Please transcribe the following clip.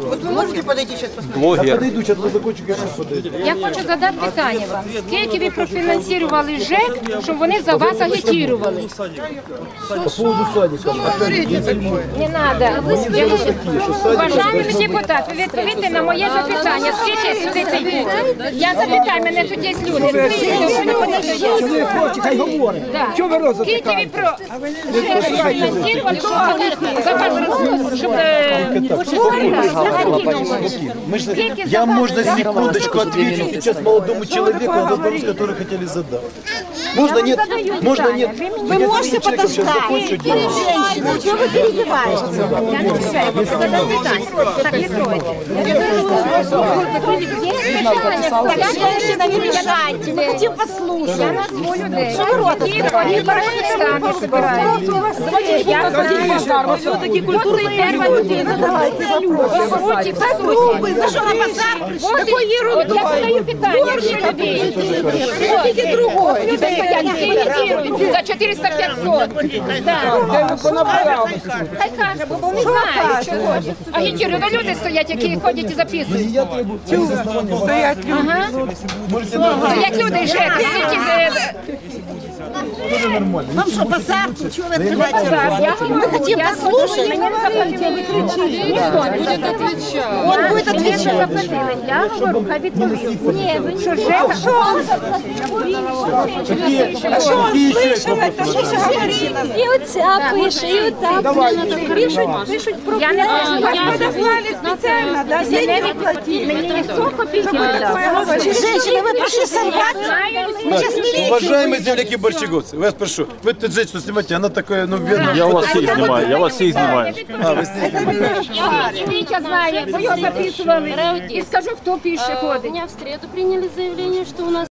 Вот вы можете подойти сейчас посмотреть? Блогер. Подойду, сейчас закончу, я сейчас подойду. Я хочу задати питання вам. Скільки ви профінансували ЖЕК, щоб вони за вас агітували? По поводу садика. Не треба. Уважаємий депутат, ви відповідьте на моє запитання. Скільки це цей? Я запитаю, мене тут є люди. Не хоче, хай говорить. Чого ви роза Скільки ви про профінансували, щоб за вас щоб е, Мы же, Скільки я, за вас можно, за секундочку отвечу сейчас молодому человеку на вопрос, который хотели задать. Можно нет? задаю Можно питання. нет? Ви Я можете с этим человеком сейчас закончу дело. Женщина, чего вы перебиваете? Я не знаю, я хочу задати питання. Так, не тройте. Є питання, Женщина, не мешайте, мы хотим Я послушать. назву людей. Які вони парламентарі збираються. Я І. По суті. Вы что, на базар пришли? Я задаю питання всі людей. Хотите другое? Люди стоять, за 400-500. Так. Хай каже, бо вони знають, що хочуть. Агітують, ну люди стоять, які ходять і записують. Из основания Стоять люди, ЖЕК, скільки з- Вам что, базар? Чего вы открываете? Так, я говорю, Мы хотим я послушать. слушаю, мені не заплатили, ви кричите. Ніхто не буде відповідати. Он будет Мені не отвечать. заплатили. Я говорю, хай відповів. Ні, ви що, ЖЕК? І оця пише, і ота пишуть, пишуть про Я не знаю. специально, да? Я не платили. Мені ніхто копійки не дав. Женщина, вы пришли сорвать? Мы сейчас милицию Уважаемые земляки борщеговцы, я вас прошу, вы эту женщину снимаете, она такая, ну, бедная. Я вас всіх знімаю, я вас всіх знімаю. А, вы снимаете? І Вітя знає, бо його записували. И скажу, кто пишет. ходить. Меня в среду приняли заявление, что у нас